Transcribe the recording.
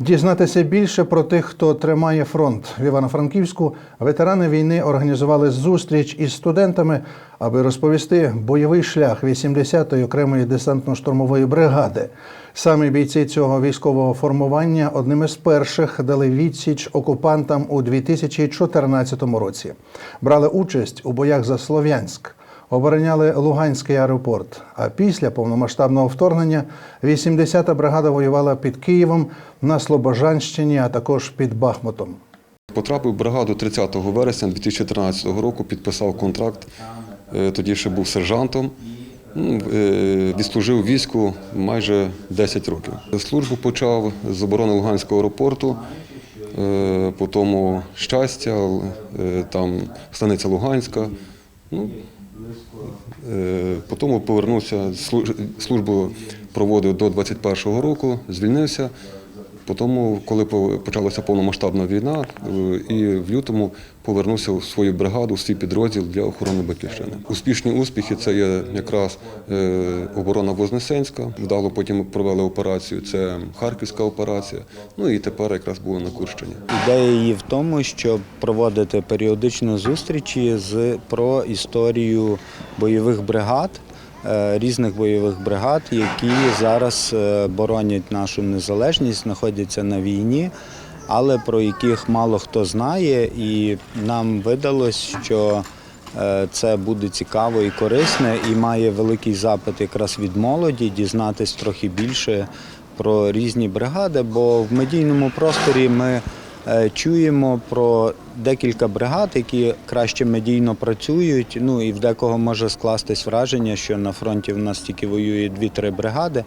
Дізнатися більше про тих, хто тримає фронт в Івано-Франківську, ветерани війни організували зустріч із студентами, аби розповісти бойовий шлях 80-ї окремої десантно-штурмової бригади. Самі бійці цього військового формування одним із перших дали відсіч окупантам у 2014 році. Брали участь у боях за Слов'янськ. Обороняли Луганський аеропорт. А після повномасштабного вторгнення 80-та бригада воювала під Києвом на Слобожанщині, а також під Бахмутом. Потрапив бригаду 30 вересня 2013 року, підписав контракт. Е, Тоді ще був сержантом. Ну, е, Відслужив війську майже 10 років. Службу почав з оборони Луганського аеропорту, е, потім щастя, там станиця Луганська. Ну, Потім повернувся, служ- службу проводив до 21-го року, звільнився. Потім, коли по- почалася повномасштабна війна, е, і в лютому повернувся в свою бригаду, в свій підрозділ для охорони батьківщини. Успішні успіхи це є якраз е, оборона Вознесенська. Вдало потім провели операцію. Це Харківська операція. Ну і тепер якраз були на Курщині. Ідея її в тому, щоб проводити періодично зустрічі з про історію бойових бригад, різних бойових бригад, які зараз е, боронять нашу незалежність, знаходяться на війні, але про яких мало хто знає, і нам видалось, що е, це буде цікаво і корисне, і має великий запит якраз від молоді дізнатись трохи більше про різні бригади, бо в медійному просторі ми е, чуємо про декілька бригад, які краще медійно працюють. Ну і в декого може скластись враження, що на фронті в нас тільки воює дві-три бригади.